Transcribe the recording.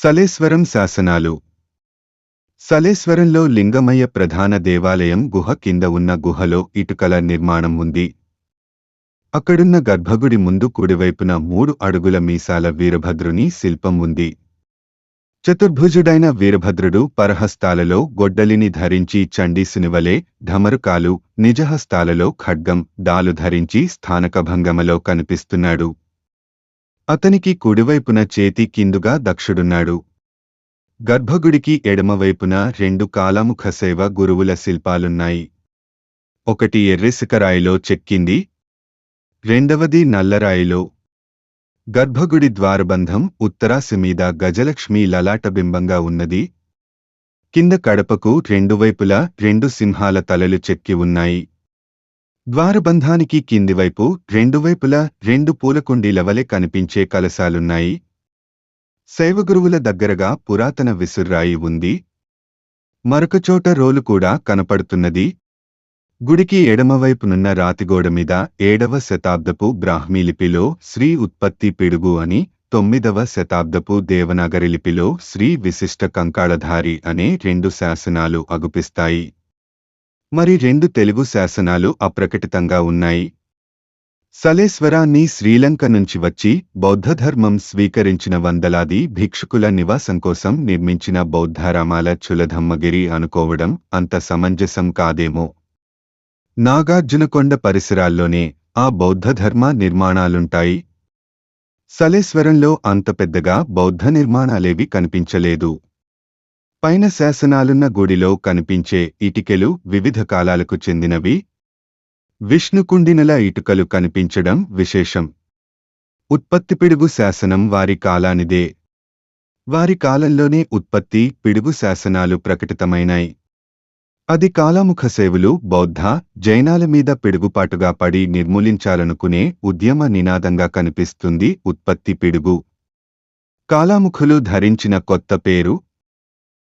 సలేశ్వరం శాసనాలు. సలేశ్వరంలో లింగమయ్య ప్రధాన దేవాలయం గుహ కింద ఉన్న గుహలో ఇటుకల నిర్మాణం ఉంది. అక్కడున్న గర్భగుడి ముందు కుడివైపున మూడు అడుగుల మీసాల వీరభద్రుని శిల్పం ఉంది. చతుర్భుజుడైన వీరభద్రుడు పరహస్తాలలో గొడ్డలిని ధరించి చండీసునివలే ఢమరుకాలు నిజహస్తాలలో ఖడ్గం డాలు ధరించి స్థానకభంగమలో కనిపిస్తున్నాడు. అతనికి కుడివైపున చేతి కిందుగా దక్షుడున్నాడు. గర్భగుడికి ఎడమవైపున రెండు కాలాముఖ సేవ గురువుల శిల్పాలున్నాయి. ఒకటి ఎర్రెసికరాయిలో చెక్కింది. రెండవది నల్లరాయిలో. గర్భగుడి ద్వారబంధం ఉత్తరాసి మీద గజలక్ష్మి లలాటబింబంగా ఉన్నది. కింద కడపకు రెండు వైపులా రెండు సింహాల తలలు చెక్కి ఉన్నాయి. ద్వారబంధానికి కింది వైపు రెండు వైపులా రెండు పూలకుండీల వలె కనిపించే కలశాలున్నాయి. శైవగురువుల దగ్గరగా పురాతన విసుర్రాయి ఉంది. మరొకచోట రోలు కూడా కనపడుతున్నది. గుడికి ఎడమవైపునున్న రాతిగోడ మీద ఏడవ శతాబ్దపు బ్రాహ్మీ లిపిలో శ్రీ ఉత్పత్తి పిడుగు అని తొమ్మిదవ శతాబ్దపు దేవనాగరి లిపిలో శ్రీ విశిష్ట కంకాళధారి అనే రెండు శాసనాలు అగుపిస్తాయి. మరి రెండు తెలుగు శాసనాలు అప్రకటితంగా ఉన్నాయి. సలేశ్వరాన్ని శ్రీలంక నుంచి వచ్చి బౌద్ధధర్మం స్వీకరించిన వందలాది భిక్షుకుల నివాసం కోసం నిర్మించిన బౌద్ధారామాల చులధమ్మగిరి అనుకోవడం అంత సమంజసం కాదేమో. నాగార్జునకొండ పరిసరాల్లోనే ఆ బౌద్ధధర్మ నిర్మాణాలుంటాయి. సలేశ్వరంలో అంత పెద్దగా బౌద్ధ నిర్మాణాలేవి కనిపించలేదు. పైన శాసనాలున్న గుడిలో కనిపించే ఇటికెలు వివిధ కాలాలకు చెందినవి. విష్ణుకుండినల ఇటుకలు కనిపించడం విశేషం. ఉత్పత్తి పిడుగు శాసనం వారి కాలానిదే. వారి కాలంలోనే ఉత్పత్తి పిడుగు శాసనాలు ప్రకటితమైనాయి. అది కాలాముఖ సేవులు బౌద్ధ జైనాల మీద పిడుగుపాటుగా పడి నిర్మూలించాలనుకునే ఉద్యమ నినాదంగా కనిపిస్తుంది ఉత్పత్తి పిడుగు. కాలాముఖులు ధరించిన కొత్త పేరు